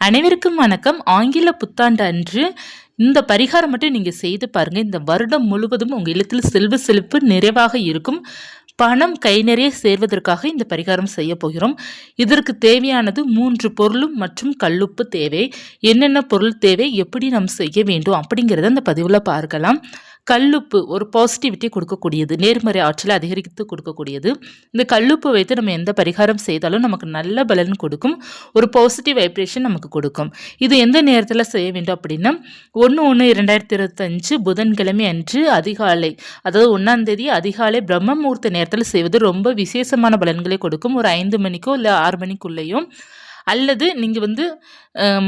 அனைவருக்கும் வணக்கம். ஆங்கில புத்தாண்டு அன்று இந்த பரிகாரம் மட்டும் நீங்கள் செய்து பாருங்கள் இந்த வருடம் முழுவதும் உங்கள் இல்லத்தில் செல்வ செழிப்பு நிறைவாக இருக்கும். பணம் கை நிறைய சேர்வதற்காக இந்த பரிகாரம் செய்ய போகிறோம். இதற்கு தேவையானது மூன்று பொருளும் மற்றும் கல்லுப்பு தேவை. என்னென்ன பொருள் தேவை? எப்படி நாம் செய்ய வேண்டும்? அப்படிங்கிறத அந்த பதிவில் பார்க்கலாம். கல்லுப்பு ஒரு பாசிட்டிவிட்டி கொடுக்கக்கூடியது. நேர்மறை ஆற்றலை அதிகரித்து கொடுக்கக்கூடியது. இந்த கல்லுப்பு வைத்து நம்ம எந்த பரிகாரம் செய்தாலும் நமக்கு நல்ல பலன் கொடுக்கும். ஒரு பாசிட்டிவ் வைப்ரேஷன் நமக்கு கொடுக்கும். இது எந்த நேரத்தில் செய்ய வேண்டும் அப்படின்னா ஒன்று ஒன்று இரண்டாயிரத்தி இருபத்தஞ்சு புதன்கிழமை அன்று அதிகாலை அதாவது ஒன்றாந்தேதி அதிகாலை பிரம்ம முகூர்த்த நேரத்தில் செய்வது ரொம்ப விசேஷமான பலன்களை கொடுக்கும். ஒரு ஐந்து மணிக்கோ இல்லை ஆறு மணிக்குள்ளேயும் அல்லது நீங்கள் வந்து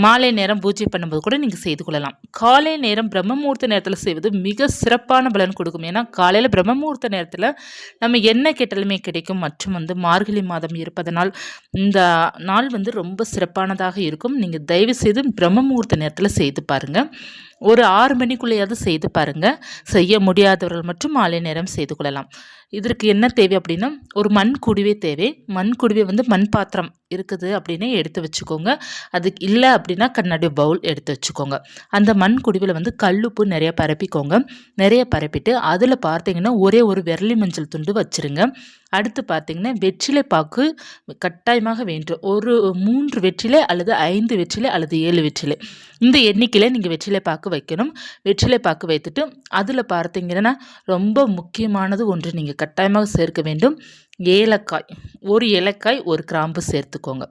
மாலை நேரம் பூஜை பண்ணும்போது கூட நீங்கள் செய்து கொள்ளலாம். காலை நேரம் பிரம்மமூர்த்த நேரத்தில் செய்வது மிக சிறப்பான பலன் கொடுக்கும். ஏன்னா காலையில் பிரம்மமூர்த்த நேரத்தில் நம்ம என்ன கேட்டாலுமே கிடைக்கும். மற்றும் வந்து மார்கழி மாதம் இருப்பதனால் இந்த நாள் வந்து ரொம்ப சிறப்பானதாக இருக்கும். நீங்கள் தயவு செய்து பிரம்மமூர்த்த நேரத்தில் செய்து பாருங்கள் ஒரு ஆறு மணிக்குள்ளேயாவது செய்து பாருங்கள் செய்ய முடியாதவர்கள் மட்டும் மாலை நேரம் செய்து கொள்ளலாம். இதற்கு என்ன தேவை அப்படின்னா ஒரு மண் குடுவே தேவை. மண் குடுவே வந்து மண் பாத்திரம் இருக்குது அப்படின்னு எடுத்து வச்சுக்கோங்க. அதுக்கு இல்லை அப்படின்னா கண்ணாடி பவுல் எடுத்து வச்சுக்கோங்க. அந்த மண் குடிவில் வந்து கல்லுப்பு நிறைய பரப்பிக்கோங்க. நிறைய பரப்பிட்டு அதில் பார்த்தீங்கன்னா ஒரே ஒரு விரலி மஞ்சள் துண்டு வச்சுருங்க. அடுத்து பார்த்தீங்கன்னா வெற்றிலை பாக்கு கட்டாயமாக வேண்டும். ஒரு மூன்று வெற்றிலை அல்லது ஐந்து வெற்றிலை அல்லது ஏழு வெற்றிலை. இந்த எண்ணிக்கையில் நீங்கள் வெற்றிலை பாக்கு வைக்கணும். வெற்றிலை பாக்கு வைத்துட்டு அதில் பார்த்தீங்கன்னா ரொம்ப முக்கியமானது ஒன்று நீங்கள் கட்டாயமாக சேர்க்க வேண்டும். ஏலக்காய் ஒரு ஏலக்காய் ஒரு கிராம்பு சேர்த்துக்கோங்க.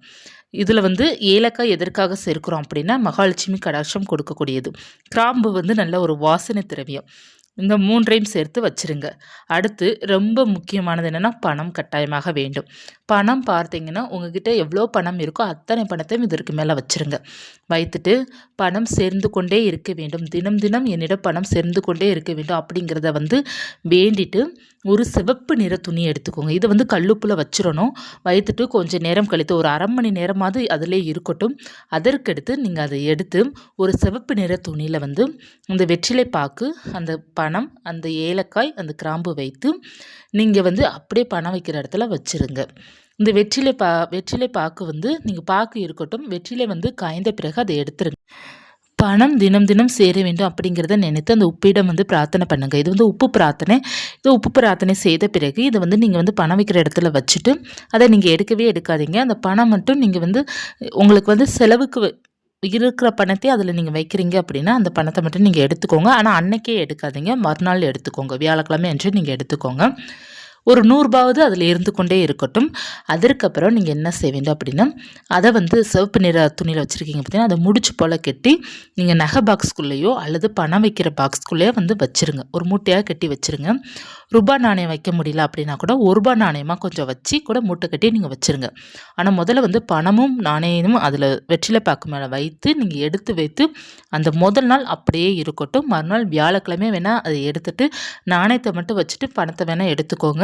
இதில் வந்து ஏலக்காய் எதற்காக சேர்க்கிறோம் அப்படின்னா மகாலட்சுமி கடாட்சம் கொடுக்கக்கூடியது. கிராம்பு வந்து நல்ல ஒரு வாசனை திரவியம். இந்த மூன்றையும் சேர்த்து வச்சுருங்க. அடுத்து ரொம்ப முக்கியமானது என்னென்னா பணம் கட்டாயமாக வேண்டும். பணம் பார்த்தீங்கன்னா உங்ககிட்ட எவ்வளோ பணம் இருக்கோ அத்தனை பணத்தையும் இதற்கு மேலே வச்சுருங்க. வைத்துட்டு பணம் சேர்ந்து கொண்டே இருக்க வேண்டும். தினம் தினம் என்னிடம் பணம் சேர்ந்து கொண்டே இருக்க வேண்டும் அப்படிங்கிறத வந்து வேண்டிட்டு ஒரு சிவப்பு நிற துணி எடுத்துக்கோங்க. இதை வந்து கல்லுப்பில் வச்சிடணும் வைத்துட்டு கொஞ்சம் நேரம் கழித்து ஒரு அரை மணி நேரமாவது அதிலே இருக்கட்டும். அதற்கடுத்து நீங்கள் அதை எடுத்து ஒரு சிவப்பு நிற துணியில் வந்து இந்த வெற்றிலை பாக்கு அந்த ப பணம் அந்த ஏலக்காய் அந்த கிராம்பு வைத்து நீங்கள் வந்து அப்படியே பணம் வைக்கிற இடத்துல வச்சுருங்க. இந்த வெற்றிலை பா வெற்றிலை பாக்கு வந்து நீங்கள் பாக்கு இருக்கட்டும் வெற்றிலை வந்து காய்ந்த பிறகு அதை எடுத்துருங்க. பணம் தினம் தினம் சேர வேண்டும் அப்படிங்கிறத நினைத்து அந்த உப்பிடம் வந்து பிரார்த்தனை பண்ணுங்கள் இது வந்து உப்பு பிரார்த்தனை. இது உப்பு பிரார்த்தனை செய்த பிறகு இதை வந்து நீங்கள் வந்து பணம் வைக்கிற இடத்துல வச்சுட்டு அதை நீங்கள் எடுக்கவே எடுக்காதீங்க. அந்த பணம் மட்டும் நீங்கள் வந்து உங்களுக்கு வந்து செலவுக்கு இருக்கிற பணத்தை அதில் நீங்கள் வைக்கிறீங்க அப்படின்னா அந்த பணத்தை மட்டும் நீங்கள் எடுத்துக்கோங்க. ஆனால் அன்னைக்கே எடுக்காதீங்க. மறுநாள் எடுத்துக்கோங்க. வியாழக்கிழமை என்று நீங்கள் எடுத்துக்கோங்க. ஒரு நூறுபாவது அதில் இருந்து கொண்டே இருக்கட்டும். அதற்கப்புறம் நீங்கள் என்ன செய்ய வேண்டும் அப்படின்னா அதை வந்து சிவப்பு நிற துணியில் வச்சுருக்கீங்க பார்த்தீங்கன்னா அதை முடிச்சு போல் கட்டி நீங்கள் நகை பாக்ஸ்குள்ளேயோ அல்லது பணம் வைக்கிற பாக்ஸ்குள்ளேயோ வந்து வச்சுருங்க. ஒரு மூட்டையாக கட்டி வச்சுருங்க. ரூபா நாணயம் வைக்க முடியல அப்படின்னா கூட ஒரு ரூபா நாணயமாக கொஞ்சம் வச்சு கூட மூட்டை கட்டி நீங்கள் வச்சுருங்க. ஆனால் முதல்ல வந்து பணமும் நாணயமும் அதில் வெற்றிலை பாக்கு மேலே வைத்து நீங்கள் எடுத்து வைத்து அந்த முதல் நாள் அப்படியே இருக்கட்டும். மறுநாள் வியாழக்கிழமை வேணால் அதை எடுத்துகிட்டு நாணயத்தை மட்டும் வச்சுட்டு பணத்தை வேணால் எடுத்துக்கோங்க.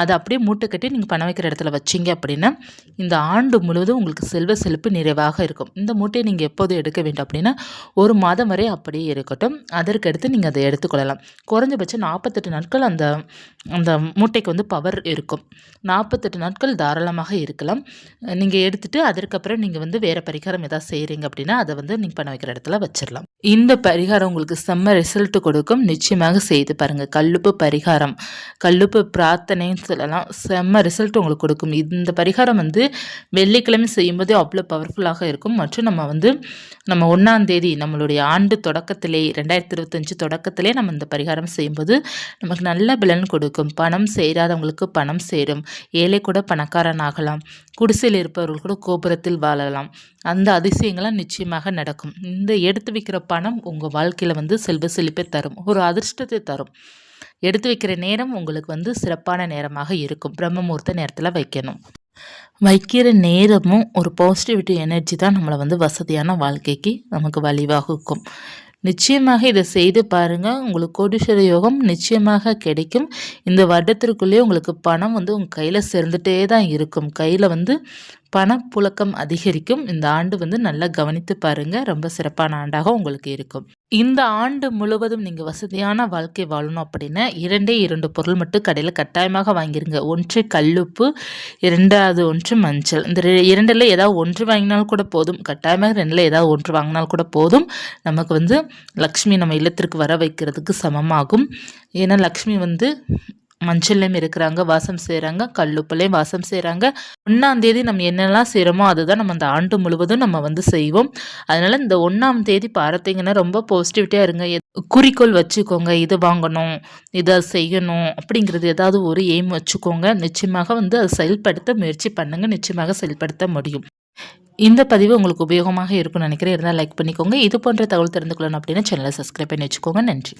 அதை அப்படியே மூட்டை கட்டி நீங்கள் பணம் வைக்கிற இடத்துல வச்சிங்க அப்படின்னா இந்த ஆண்டு முழுவதும் உங்களுக்கு செல்வ செழிப்பு நிறைவாக இருக்கும். இந்த மூட்டையை நீங்கள் எப்போதும் எடுக்க வேண்டும் அப்படின்னா ஒரு மாதம் வரை அப்படியே இருக்கட்டும். அதற்கடுத்து நீங்கள் அதை எடுத்துக்கொள்ளலாம். குறைஞ்சபட்சம் நாற்பத்தெட்டு நாட்கள் அந்த அந்த மூட்டைக்கு வந்து பவர் இருக்கும். நாற்பத்தெட்டு நாட்கள் தாராளமாக இருக்கலாம். நீங்கள் எடுத்துகிட்டு அதற்கப்புறம் நீங்கள் வந்து வேறு பரிகாரம் எதாவது செய்கிறீங்க அப்படின்னா அதை வந்து நீங்கள் பண்ண வைக்கிற இடத்துல வச்சிடலாம் இந்த பரிகாரம் உங்களுக்கு செம்ம ரிசல்ட் கொடுக்கும். நிச்சயமாக செய்து பாருங்கள் கல்லுப்பு பரிகாரம் கல்லுப்பு பிரார்த்தனைன்னு சொல்லலாம் செம்ம ரிசல்ட் உங்களுக்கு கொடுக்கும். இந்த பரிகாரம் வந்து வெள்ளிக்கிழமை செய்யும்போதே அவ்வளோ பவர்ஃபுல்லாக இருக்கும். மற்றும் நம்ம வந்து நம்ம ஒன்றாந்தேதி நம்மளுடைய ஆண்டு தொடக்கத்திலே ரெண்டாயிரத்தி இருபத்தஞ்சு தொடக்கத்திலே நம்ம இந்த பரிகாரம் செய்யும்போது நமக்கு நல்ல பலன் கொடுக்கும். பணம் சேராதவங்களுக்கு பணம் சேரும். ஏழை கூட பணக்காரன் ஆகலாம். குடிசையில் இருப்பவர்கள் கூட கோபுரத்தில் வாழலாம். அந்த அதிசயங்கள்லாம் நிச்சயமாக நடக்கும். இந்த எடுத்து வைக்கிற பணம் உங்கள் வாழ்க்கையில் வந்து செல்வ செழிப்பை தரும். ஒரு அதிர்ஷ்டத்தை தரும். எடுத்து வைக்கிற நேரம் உங்களுக்கு வந்து சிறப்பான நேரமாக இருக்கும். பிரம்மமுகூர்த்த நேரத்தில் வைக்கணும். வைக்கிற நேரமும் ஒரு பாசிட்டிவிட்டி எனர்ஜி தான் நம்மளை வந்து வசதியான வாழ்க்கைக்கு நமக்கு வழிவகுக்கும். நிச்சயமாக இதை செய்து பாருங்கள் உங்களுக்கு கோடீஸ்வர யோகம் நிச்சயமாக கிடைக்கும். இந்த வருடத்திற்குள்ளேயே உங்களுக்கு பணம் வந்து உங்கள் கையில் சேர்ந்துட்டே தான் இருக்கும். கையில் வந்து பணப்புழக்கம் அதிகரிக்கும். இந்த ஆண்டு வந்து நல்லா கவனித்து பாருங்க. ரொம்ப சிறப்பான ஆண்டாக உங்களுக்கு இருக்கும். இந்த ஆண்டு முழுவதும் நீங்கள் வசதியான வாழ்க்கை வாழணும் அப்படின்னா இரண்டே இரண்டு பொருள் மட்டும் கடையில் கட்டாயமாக வாங்கிருங்க. ஒன்று கல்லுப்பு இரண்டாவது ஒன்று மஞ்சள். இந்த ரெ- இரண்டுல ஏதாவது ஒன்று வாங்கினால் கூட போதும். கட்டாயமாக ரெண்டில் ஏதாவது ஒன்று வாங்கினால் கூட போதும். நமக்கு வந்து லக்ஷ்மி நம்ம இல்லத்திற்கு வர வைக்கிறதுக்கு சமமாகும். ஏன்னா லக்ஷ்மி வந்து மஞ்சள்லையும் இருக்கிறாங்க வாசம் செய்கிறாங்க கல்லுப்புலையும் வாசம் செய்கிறாங்க ஒன்றாம் தேதி நம்ம என்னெல்லாம் செய்கிறோமோ அதுதான் நம்ம அந்த ஆண்டு முழுவதும் நம்ம வந்து செய்வோம். அதனால் இந்த ஒன்றாம் தேதி பார்த்தீங்கன்னா ரொம்ப பாசிட்டிவிட்டியாக இருங்க. எத்- குறிக்கோள் வச்சுக்கோங்க. இது வாங்கணும் இதை செய்யணும் அப்படிங்கிறது ஏதாவது ஒரு எய்ம் வச்சுக்கோங்க. நிச்சயமாக வந்து அதை செயல்படுத்த முயற்சி பண்ணுங்க. நிச்சயமாக செயல்படுத்த முடியும். இந்த பதிவு உங்களுக்கு உபயோகமாக இருக்கும்னு நினைக்கிறேன். இருந்தால் லைக் பண்ணிக்கோங்க. இது போன்ற தகவல் தெரிந்து கொள்ளணும் அப்படின்னா சேனலை சப்ஸ்கிரைப் பண்ணி வச்சுக்கோங்க. நன்றி.